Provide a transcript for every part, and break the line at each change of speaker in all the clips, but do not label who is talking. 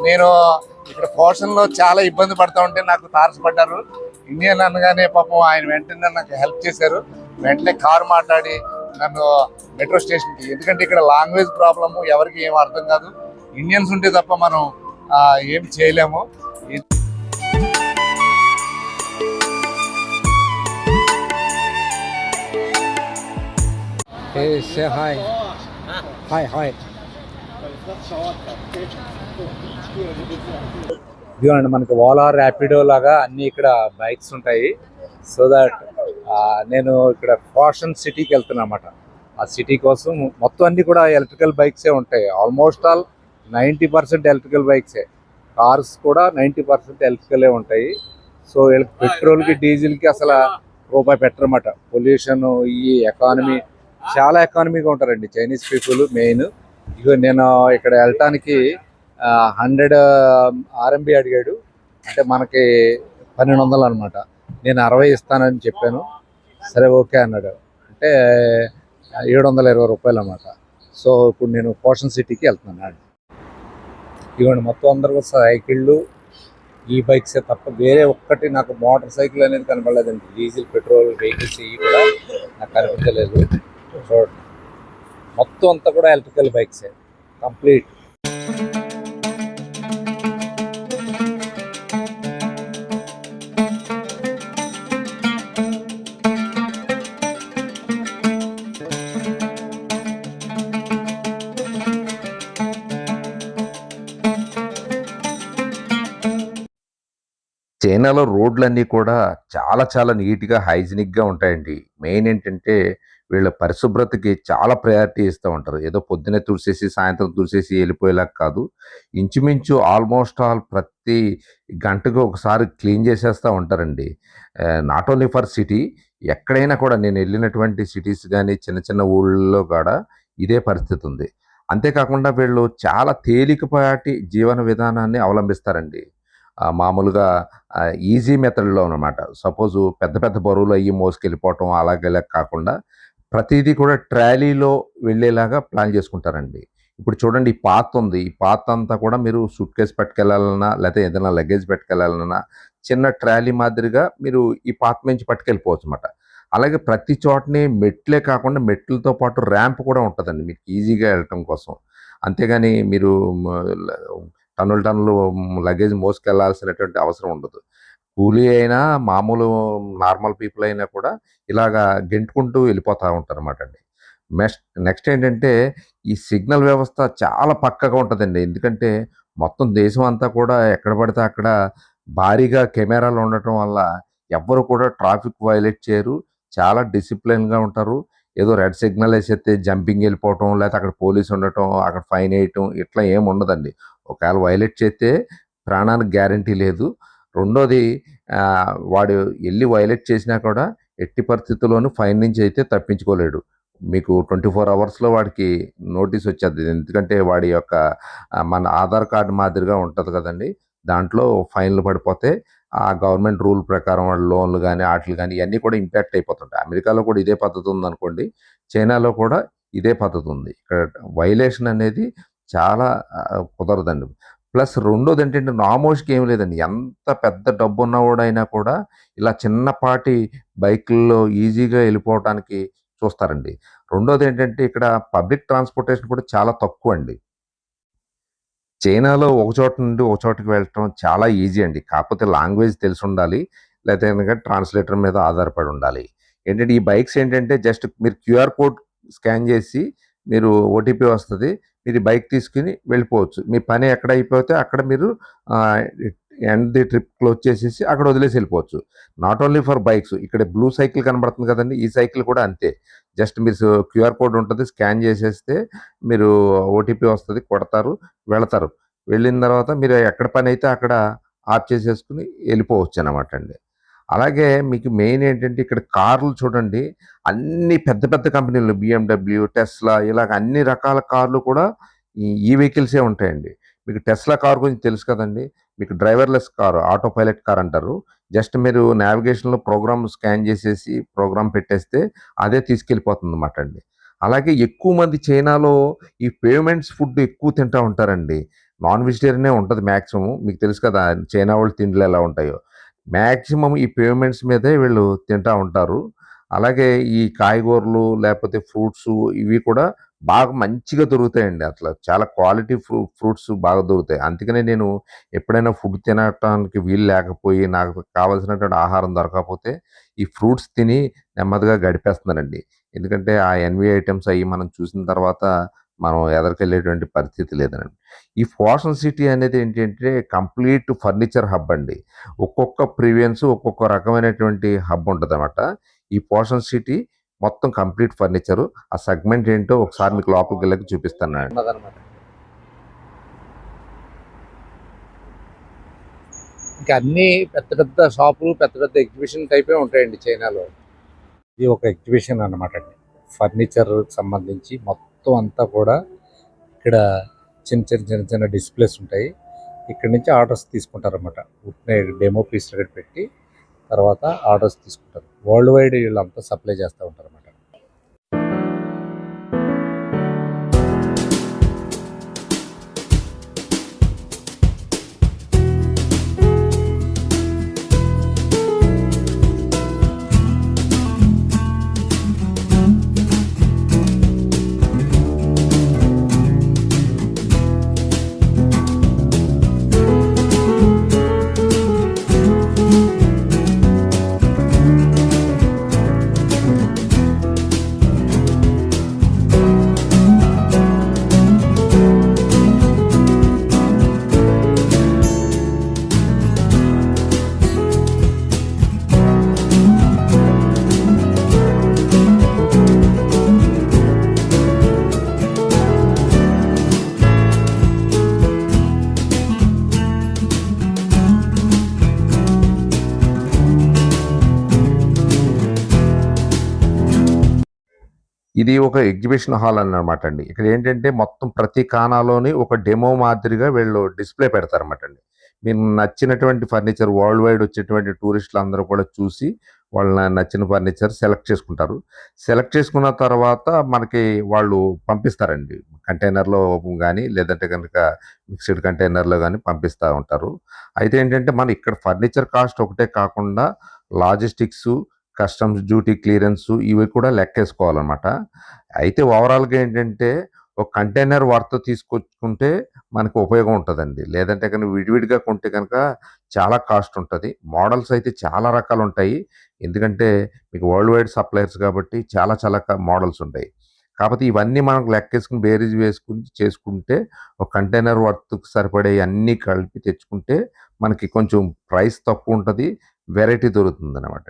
నేను ఇక్కడ పోర్షన్లో చాలా ఇబ్బంది పడుతూ ఉంటే నాకు తారసపడ్డారు ఇండియన్ అనగానే పాపం ఆయన వెంటనే నాకు హెల్ప్ చేశారు వెంటనే కారు మాట్లాడి నన్ను మెట్రో స్టేషన్కి ఎందుకంటే ఇక్కడ లాంగ్వేజ్ ప్రాబ్లము ఎవరికి ఏం అర్థం కాదు ఇండియన్స్ ఉంటే తప్ప మనం ఏం చేయలేము
Hey, say hi. Hi, hi. ఇదిగోండి మనకి ఓలా ర్యాపిడో లాగా అన్ని ఇక్కడ బైక్స్ ఉంటాయి. సో దట్ నేను ఇక్కడ ఫ్యాషన్ సిటీకి వెళ్తున్నా అనమాట ఆ సిటీ కోసం మొత్తం అన్ని కూడా ఎలక్ట్రికల్ బైక్సే ఉంటాయి. Almost all ninety percent electrical బైక్సే cars కూడా నైంటీ పర్సెంట్ ఎలక్ట్రికలే ఉంటాయి. సో పెట్రోల్కి డీజిల్కి అసలు రూపాయి పెట్టరమాట పొల్యూషన్ ఈ ఎకానమీ చాలా ఎకానమీగా ఉంటారండి చైనీస్ పీపుల్ మెయిన్ ఇగో నేను ఇక్కడ వెళ్ళటానికి హండ్రెడ్ ఆర్ఎంబి అడిగాడు. అంటే మనకి పన్నెండు వందలు అనమాట నేను అరవై ఇస్తానని చెప్పాను. సరే ఓకే అన్నాడు. అంటే ఏడు వందల ఇరవై రూపాయలు అనమాట సో ఇప్పుడు నేను పోషన్ సిటీకి వెళ్తున్నాను ఇవ్వండి మొత్తం అందరూ సైకిళ్ళు ఈ బైక్సే తప్ప వేరే ఒక్కటి నాకు మోటార్ సైకిల్ అనేది కనపడలేదండి డీజిల్ పెట్రోల్ వెహికల్స్ ఇవి కూడా నాకు కనిపించలేదు. చూడండి. మొత్తం అంతా కూడా ఎలక్ట్రికల్ బైక్సే. కంప్లీట్.
చైనాలో రోడ్లన్నీ కూడా చాలా చాలా నీట్‌గా, హైజీనిక్‌గా ఉంటాయండి. మెయిన్ ఏంటంటే వీళ్ళ పరిశుభ్రతకి చాలా ప్రయారిటీ ఇస్తూ ఉంటారు. ఏదో పొద్దున్నే తుడిసేసి, సాయంత్రం తుడిసేసి వెళ్ళిపోయేలా కాదు. ఇంచుమించు ఆల్మోస్ట్ ఆల్ ప్రతి గంటకు ఒకసారి క్లీన్ చేసేస్తూ ఉంటారండి. నాట్ ఓన్లీ ఫర్ సిటీ ఎక్కడైనా కూడా నేను వెళ్ళినటువంటి సిటీస్ కానీ చిన్న చిన్న ఊళ్ళలో కూడా ఇదే పరిస్థితి ఉంది. అంతేకాకుండా వీళ్ళు చాలా తేలికపాటి జీవన విధానాన్ని అవలంబిస్తారండి. మామూలుగా ఈజీ మెథడ్‌లో అనమాట సపోజు పెద్ద పెద్ద బరువులు అయ్యి మోసుకెళ్ళిపోవటం అలాగేలా కాకుండా ప్రతిదీ కూడా ట్రాలీలో వెళ్ళేలాగా ప్లాన్ చేసుకుంటారండి. ఇప్పుడు చూడండి ఈ పాత ఉంది. ఈ పాత అంతా కూడా మీరు సూట్‌కేస్ పట్టుకెళ్ళాలన్నా, లేకపోతే ఏదైనా లగేజ్ పట్టుకెళ్ళాలన్నా చిన్న ట్రాలీ మాదిరిగా మీరు ఈ పాత నుంచి పట్టుకెళ్ళిపోవచ్చన్నమాట. అలాగే ప్రతి చోటని మెట్లే కాకుండా మెట్లతో పాటు ర్యాంప్ కూడా ఉంటుందండి మీకు ఈజీగా వెళ్ళటం కోసం. అంతేగాని మీరు టన్నులు టన్నులు లగేజ్ మోసుకెళ్ళాల్సినటువంటి అవసరం ఉండదు. కూలీ అయినా, మామూలు నార్మల్ పీపుల్ అయినా కూడా ఇలాగా గెంటుకుంటూ వెళ్ళిపోతా ఉంటారన్నమాటండి. నెక్స్ట్ నెక్స్ట్ ఏంటంటే ఈ సిగ్నల్ వ్యవస్థ చాలా పక్కగా ఉంటుందండి ఎందుకంటే మొత్తం దేశం అంతా కూడా ఎక్కడ పడితే అక్కడ భారీగా కెమెరాలు ఉండటం వల్ల ఎవ్వరు కూడా ట్రాఫిక్ వైలెట్ చేయరు. చాలా డిసిప్లిన్‌గా ఉంటారు. ఏదో రెడ్ సిగ్నల్ ఎసేస్తే జంపింగ్ వెళ్ళిపోవటం లేకపోతే అక్కడ పోలీస్ ఉండటం, అక్కడ ఫైన్ వేయటం ఇట్లా ఏమి ఉండదండి. ఒకవేళ వైలెట్ చేస్తే ప్రాణానికి గ్యారంటీ లేదు. రెండోది వాడు వెళ్ళి వైలెట్ చేసినా కూడా ఎట్టి పరిస్థితుల్లోనూ ఫైన్ నుంచి అయితే తప్పించుకోలేడు. మీకు 24 అవర్స్‌లో వాడికి నోటీస్ వచ్చేది ఎందుకంటే వాడి యొక్క మన ఆధార్ కార్డ్ మాదిరిగా ఉంటుంది కదండి దాంట్లో ఫైన్‌లు పడిపోతే ఆ గవర్నమెంట్ రూల్ ప్రకారం లోన్‌లు కానీ ఆటలు కానీ ఇవన్నీ కూడా ఇంపాక్ట్ అయిపోతుంటాయి. అమెరికాలో కూడా ఇదే పద్ధతి ఉందనుకోండి. చైనాలో కూడా ఇదే పద్ధతి ఉంది. ఇక్కడ వైలేషన్ అనేది చాలా కుదరదండి. ప్లస్ రెండోది ఏంటంటే నామోష్కి ఏం లేదండి. ఎంత పెద్ద డబ్బు ఉన్నవాడైనా కూడా ఇలా చిన్నపాటి బైకుల్లో ఈజీగా వెళ్ళిపోవడానికి చూస్తారండి. రెండోది ఏంటంటే ఇక్కడ పబ్లిక్ ట్రాన్స్‌పోర్టేషన్ కూడా చాలా తక్కువ అండి చైనాలో ఒక చోట నుండి ఒక చోటకి వెళ్ళటం చాలా ఈజీ అండి. కాకపోతే లాంగ్వేజ్ తెలిసుండాలి. లేకపోతే గనక ట్రాన్స్‌లేటర్ మీద ఆధారపడి ఉండాలి. ఏంటంటే ఈ బైక్స్ ఏంటంటే జస్ట్ మీరు క్యూఆర్ కోడ్ స్కాన్ చేసి మీరు ఓటీపీ వస్తుంది మీరు బైక్ తీసుకొని వెళ్ళిపోవచ్చు. మీ పని ఎక్కడ అయిపోతే అక్కడ మీరు ఎండ్ ది ట్రిప్ క్లోజ్ చేసేసి అక్కడ వదిలేసి వెళ్ళిపోవచ్చు నాట్ ఓన్లీ ఫర్ బైక్స్ ఇక్కడ బ్లూ సైకిల్ కనబడుతుంది కదండీ! ఈ సైకిల్ కూడా అంతే. జస్ట్ మీరు క్యూఆర్ కోడ్ ఉంటుంది స్కాన్ చేసేస్తే మీరు ఓటీపీ వస్తుంది కొడతారు. వెళతారు. వెళ్ళిన తర్వాత మీరు ఎక్కడ పని అయితే అక్కడ ఆఫ్ చేసేసుకుని వెళ్ళిపోవచ్చు అనమాట అండి అలాగే మీకు మెయిన్ ఏంటంటే ఇక్కడ కార్లు చూడండి. అన్ని పెద్ద పెద్ద కంపెనీలు బీఎండబ్ల్యూ, టెస్లా ఇలాగ అన్ని రకాల కార్లు కూడా ఈ ఈ వెహికల్సే ఉంటాయండి. మీకు టెస్లా కార్ గురించి తెలుసు కదండి మీకు driverless car auto pilot car అంటారు. జస్ట్ మీరు నావిగేషన్‌లో ప్రోగ్రామ్ స్కాన్ చేసేసి ప్రోగ్రామ్ పెట్టేస్తే అదే తీసుకెళ్ళిపోతుందన్నమాట అండి. అలాగే ఎక్కువ మంది చైనాలో ఈ పేమెంట్స్ ఫుడ్ ఎక్కువ తింటా ఉంటారండి. నాన్ వెజిటేరియనే ఉంటుంది మ్యాక్సిమం మీకు తెలుసు కదా చైనా వాళ్ళు తిండిలు ఎలా ఉంటాయో మ్యాక్సిమం ఈ పేమెంట్స్ మీదే వీళ్ళు తింటూ ఉంటారు. అలాగే ఈ కాయగూరలు లేకపోతే ఫ్రూట్స్ ఇవి కూడా బాగా మంచిగా దొరుకుతాయండి. అట్లా చాలా క్వాలిటీ ఫ్రూ ఫ్రూట్స్ బాగా దొరుకుతాయి. అందుకనే నేను ఎప్పుడైనా ఫుడ్ తినటానికి వీలు లేకపోయి నాకు కావాల్సినటువంటి ఆహారం దొరకకపోతే ఈ ఫ్రూట్స్ తిని నెమ్మదిగా గడిపేస్తున్నానండి. ఎందుకంటే ఆ ఎన్వి ఐటమ్స్ అవి మనం చూసిన తర్వాత మనం ఎదరికెళ్ళేటువంటి పరిస్థితి లేదనండి. ఈ ఫ్యాషన్ సిటీ అనేది ఏంటంటే కంప్లీట్ ఫర్నిచర్ హబ్ అండి. ఒక్కొక్క ప్రివియన్స్ ఒక్కొక్క రకమైనటువంటి హబ్ ఉంటుంది ఈ పోషన్ సిటీ మొత్తం కంప్లీట్ ఫర్నిచర్. ఆ సెగ్మెంట్ ఏంటో ఒకసారి మీకు లోపలికి వెళ్ళకి చూపిస్తాను
ఇంకా అన్ని పెద్ద పెద్ద షాపులు పెద్ద పెద్ద ఎగ్జిబిషన్ టైపే ఉంటాయండి చైనాలో. ఇది ఒక ఎగ్జిబిషన్ అన్నమాట అండి. ఫర్నిచర్ సంబంధించి మొత్తం మొత్తం అంతా కూడా ఇక్కడ చిన్న చిన్న చిన్న చిన్న డిస్ప్లేస్ ఉంటాయి. ఇక్కడ నుంచి ఆర్డర్స్ తీసుకుంటారన్నమాట. ఉట్నే డెమో పీస్ దగ్గర పెట్టి తర్వాత ఆర్డర్స్ తీసుకుంటారు. వరల్డ్ వైడ్ వీళ్ళంతా సప్లై చేస్తూ ఉంటారు
ఇది ఒక ఎగ్జిబిషన్ హాల్ అన్నమాట అండి. ఇక్కడ ఏంటంటే మొత్తం ప్రతి కానాలోని ఒక డెమో మాదిరిగా వీళ్ళు డిస్ప్లే పెడతారన్నమాట అండి. మీకు నచ్చినటువంటి ఫర్నిచర్ వరల్డ్ వైడ్ వచ్చేటువంటి టూరిస్టులు అందరూ కూడా చూసి వాళ్ళ నచ్చిన ఫర్నిచర్ సెలెక్ట్ చేసుకుంటారు. సెలెక్ట్ చేసుకున్న తర్వాత మనకి వాళ్ళు పంపిస్తారండి. కంటైనర్లో కానీ లేదంటే కనుక మిక్స్డ్ కంటైనర్లో కానీ పంపిస్తూ ఉంటారు. అయితే ఏంటంటే మన ఇక్కడ ఫర్నిచర్ కాస్ట్ ఒకటే కాకుండా లాజిస్టిక్స్ కస్టమ్స్ డ్యూటీ క్లియరెన్స్ ఇవి కూడా లెక్కేసుకోవాలన్నమాట. అయితే ఓవరాల్గా ఏంటంటే ఒక కంటైనర్ వర్త్ తీసుకొచ్చుకుంటే మనకు ఉపయోగం ఉంటుందండి. లేదంటే కనుక విడివిడిగా కొంటే కనుక చాలా కాస్ట్ ఉంటుంది. మోడల్స్ అయితే చాలా రకాలు ఉంటాయి ఎందుకంటే మీకు వరల్డ్ వైడ్ సప్లయర్స్ కాబట్టి చాలా చాలా మోడల్స్ ఉంటాయి. కాకపోతే ఇవన్నీ మనం లెక్కేసుకుని బేరీజ్ వేసుకుని చేసుకుంటే ఒక కంటైనర్ వర్త్కు సరిపడే అన్నీ కలిపి తెచ్చుకుంటే మనకి కొంచెం ప్రైస్ తక్కువ ఉంటుంది. వెరైటీ దొరుకుతుంది అనమాట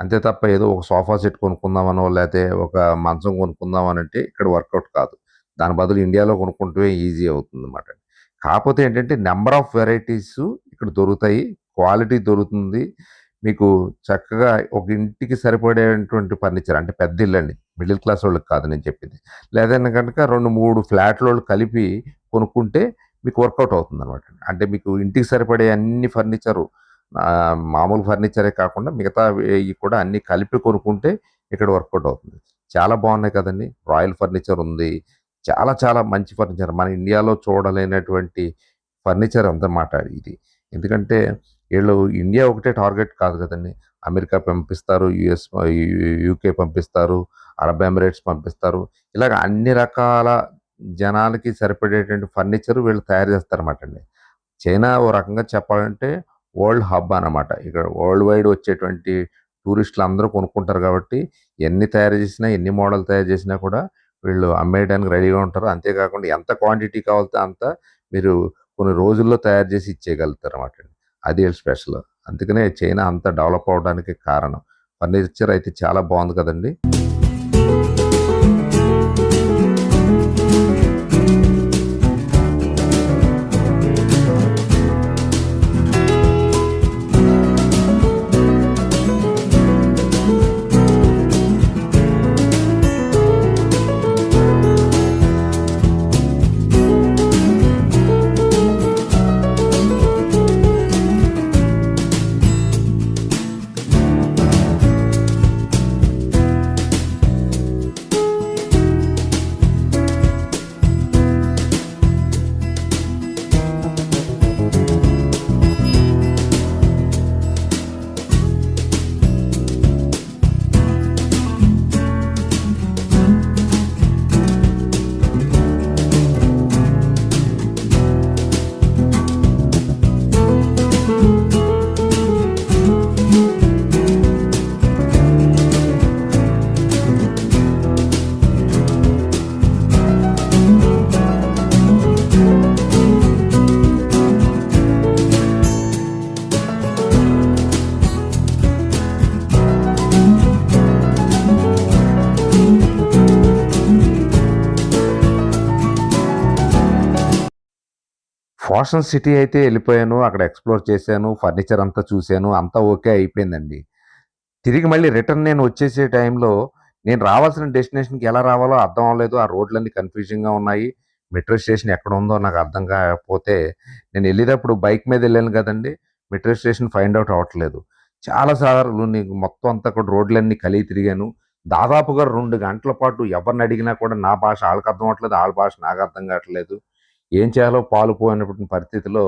అంతే తప్ప ఏదో ఒక సోఫా సెట్ కొనుక్కుందామనో లేకపోతే ఒక మంచం కొనుక్కుందామని అంటే ఇక్కడ వర్కౌట్ కాదు. దాని బదులు ఇండియాలో కొనుక్కుంటే ఈజీ అవుతుంది అనమాట కాకపోతే ఏంటంటే నెంబర్ ఆఫ్ వెరైటీస్ ఇక్కడ దొరుకుతాయి క్వాలిటీ దొరుకుతుంది. మీకు చక్కగా ఒక ఇంటికి సరిపడేటువంటి ఫర్నిచర్ అంటే పెద్ద ఇల్లు అండి మిడిల్ క్లాస్ వాళ్ళకి కాదు నేను చెప్పింది. లేదంటే కనుక రెండు మూడు ఫ్లాట్ల వాళ్ళు కలిపి కొనుక్కుంటే మీకు వర్కౌట్ అవుతుంది అనమాట అంటే మీకు ఇంటికి సరిపడే అన్ని ఫర్నిచరు మామూలు ఫర్నిచరే కాకుండా మిగతా కూడా అన్ని కలిపి కొనుక్కుంటే ఇక్కడ వర్కౌట్ అవుతుంది. చాలా బాగున్నాయి కదండి. రాయల్ ఫర్నిచర్ ఉంది. చాలా చాలా మంచి ఫర్నిచర్. మన ఇండియాలో చూడలేనటువంటి ఫర్నిచర్ అన్నమాట ఇది. ఎందుకంటే వీళ్ళు ఇండియా ఒకటే టార్గెట్ కాదు కదండి. అమెరికా పంపిస్తారు యుఎస్ యూకే పంపిస్తారు అరబ్ ఎమిరేట్స్ పంపిస్తారు. ఇలాగ అన్ని రకాల జనాలకి సరిపడేటువంటి ఫర్నిచర్ వీళ్ళు తయారు చేస్తారన్నమాట అండి. చైనా ఓ రకంగా చెప్పాలంటే వరల్డ్ హబ్ అనమాట ఇక్కడ వరల్డ్ వైడ్ వచ్చేటువంటి టూరిస్టులు అందరూ కొనుక్కుంటారు కాబట్టి ఎన్ని తయారు చేసినా ఎన్ని మోడల్ తయారు చేసినా కూడా వీళ్ళు అమ్మేయడానికి రెడీగా ఉంటారు. అంతేకాకుండా ఎంత క్వాంటిటీ కావాలితే అంత మీరు కొన్ని రోజుల్లో తయారు చేసి ఇచ్చేయగలుగుతారు అనమాట అది స్పెషల్. అందుకనే చైనా అంత డెవలప్ అవడానికి కారణం. ఫర్నిచర్ అయితే చాలా బాగుంది కదండి. ఫ్యాషన్ సిటీ అయితే వెళ్ళిపోయాను అక్కడ ఎక్స్ప్లోర్ చేశాను ఫర్నిచర్ అంతా చూశాను అంతా ఓకే అయిపోయిందండి. తిరిగి మళ్ళీ రిటర్న్ నేను వచ్చేసే టైంలో నేను రావాల్సిన డెస్టినేషన్కి ఎలా రావాలో అర్థం అవ్వలేదు. ఆ రోడ్లన్నీ కన్ఫ్యూజింగ్గా ఉన్నాయి. మెట్రో స్టేషన్ ఎక్కడ ఉందో నాకు అర్థం కాకపోతే నేను వెళ్ళేటప్పుడు బైక్ మీద వెళ్ళాను కదండి మెట్రో స్టేషన్ ఫైండ్ అవుట్ అవ్వట్లేదు. చాలా సార్లు నీకు మొత్తం అంతా కూడా రోడ్లన్నీ కలిగి తిరిగాను. దాదాపుగా రెండు గంటల పాటు ఎవరిని అడిగినా కూడా నా భాష వాళ్ళకి అర్థం అవ్వట్లేదు వాళ్ళ భాష నాకు అర్థం కావట్లేదు. ఏం చేయాలో పాలు పోయినటువంటి పరిస్థితిలో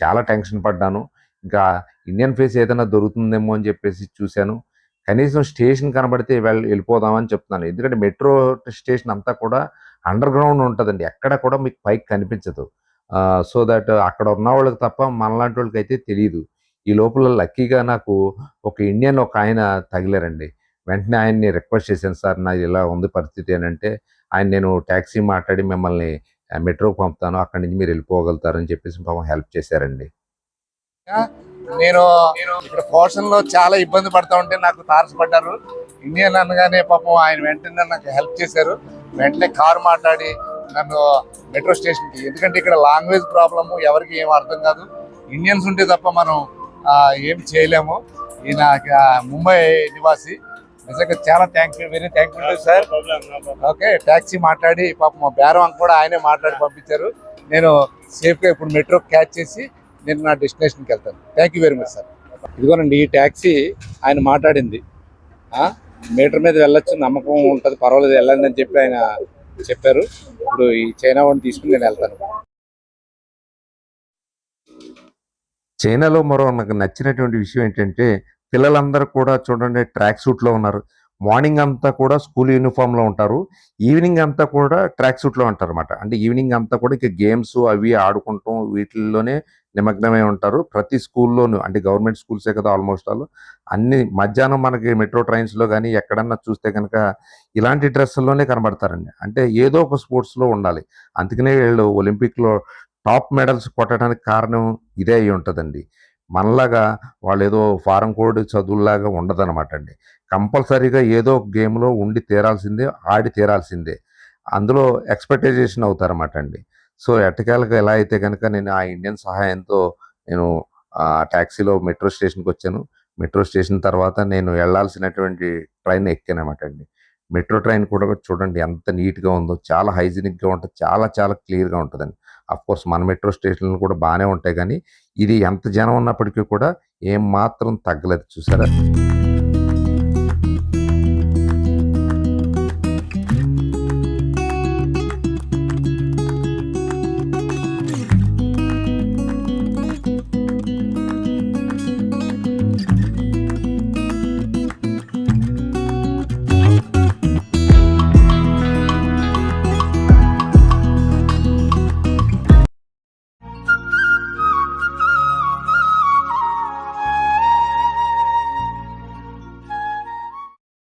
చాలా టెన్షన్ పడ్డాను. ఇంకా ఇండియన్ ఫేస్ ఏదైనా దొరుకుతుందేమో అని చెప్పేసి చూశాను. కనీసం స్టేషన్ కనబడితే వెళ్ళి వెళ్ళిపోదామని చెప్తున్నాను. ఎందుకంటే మెట్రో స్టేషన్ అంతా కూడా అండర్ గ్రౌండ్ ఉంటుందండి. ఎక్కడ కూడా మీకు పైకి కనిపించదు. సో దట్ అక్కడ ఉన్న వాళ్ళకి తప్ప మనలాంటి వాళ్ళకి అయితే తెలియదు ఈ లోపల లక్కీగా నాకు ఒక ఇండియన్ ఒక ఆయన తగిలారండి. వెంటనే ఆయన్ని రిక్వెస్ట్ చేశాను సార్ నాది ఇలా ఉంది పరిస్థితి ఏంటంటే ఆయన నేను ట్యాక్సీ మాట్లాడి మిమ్మల్ని మెట్రోకి పంపుతాను అక్కడి నుంచి మీరు వెళ్ళిపోగలుగుతారని చెప్పేసి పాపం హెల్ప్ చేశారండి.
నేను ఇక్కడ పోర్షన్లో చాలా ఇబ్బంది పడతా ఉంటే నాకు తారసపడ్డారు. ఇండియన్ అనగానే పాపం ఆయన వెంటనే నాకు హెల్ప్ చేశారు. వెంటనే కారు మాట్లాడి నన్ను మెట్రో స్టేషన్కి ఎందుకంటే ఇక్కడ లాంగ్వేజ్ ప్రాబ్లము ఎవరికి ఏం అర్థం కాదు. ఇండియన్స్ ఉంటే తప్ప మనం ఏం చేయలేము. ఈయన ముంబై నివాసి. నిజంగా చాలా thank you very thank you sir okay taxi మాట్లాడి పాపం మా బేరం కూడా ఆయనే మాట్లాడి పంపించారు. నేను సేఫ్గా ఇప్పుడు మెట్రో క్యాచ్ చేసి నేను నా డెస్టినేషన్కి వెళ్తాను. Thank you very much sir ఇదిగోనండి ఈ ట్యాక్సీ ఆయన మాట్లాడింది. ఆ, మీటర్ మీద వెళ్ళొచ్చు నమ్మకం ఉంటుంది పర్వాలేదు వెళ్ళండి అని చెప్పి ఆయన చెప్పారు. ఇప్పుడు ఈ చైనా వాడిని తీసుకుని నేను వెళ్తాను.
చైనాలో మరో నాకు నచ్చినటువంటి విషయం ఏంటంటే పిల్లలందరూ కూడా చూడండి ట్రాక్ సూట్లో ఉన్నారు. మార్నింగ్ అంతా కూడా స్కూల్ యూనిఫామ్లో ఉంటారు. ఈవినింగ్ అంతా కూడా ట్రాక్ సూట్లో ఉంటారు అనమాట అంటే ఈవినింగ్ అంతా కూడా ఇక గేమ్స్ అవి ఆడుకుంటాం వీటిల్లోనే నిమగ్నమై ఉంటారు. ప్రతి స్కూల్లోనూ అంటే గవర్నమెంట్ స్కూల్సే కదా ఆల్మోస్ట్ ఆల్. అన్ని మధ్యాహ్నం మనకి మెట్రో ట్రైన్స్లో కానీ ఎక్కడన్నా చూస్తే కనుక ఇలాంటి డ్రెస్సుల్లోనే కనబడతారండి. అంటే ఏదో ఒక స్పోర్ట్స్లో ఉండాలి. అందుకనే వీళ్ళు ఒలింపిక్లో టాప్ మెడల్స్ కొట్టడానికి కారణం ఇదే అయి ఉంటుందండి. మనలాగా వాళ్ళు ఏదో ఫారం కోడ్ చదువులాగా ఉండదన్నమాట అండి. కంపల్సరీగా ఏదో ఒక గేమ్లో ఉండి తీరాల్సిందే ఆడి తీరాల్సిందే. అందులో ఎక్స్పెక్టేషన్ అవుతారన్నమాట అండి. సో ఎట్టకేలకు ఎలా అయితే కనుక నేను ఆ ఇండియన్ సహాయంతో నేను ఆ ట్యాక్సీలో మెట్రో స్టేషన్కి వచ్చాను. మెట్రో స్టేషన్ తర్వాత నేను వెళ్ళాల్సినటువంటి ట్రైన్ ఎక్కానమాట అండి. మెట్రో ట్రైన్ కూడా చూడండి ఎంత నీట్గా ఉందో చాలా హైజీనిక్గా ఉంటుంది చాలా చాలా క్లియర్గా ఉంటుందండి. కోర్స్ మన మెట్రో స్టేషన్లు కూడా బాగానే ఉంటాయి కానీ ఇది ఎంత జనం ఉన్నప్పటికీ కూడా ఏం మాత్రం తగ్గలేదు చూసారా?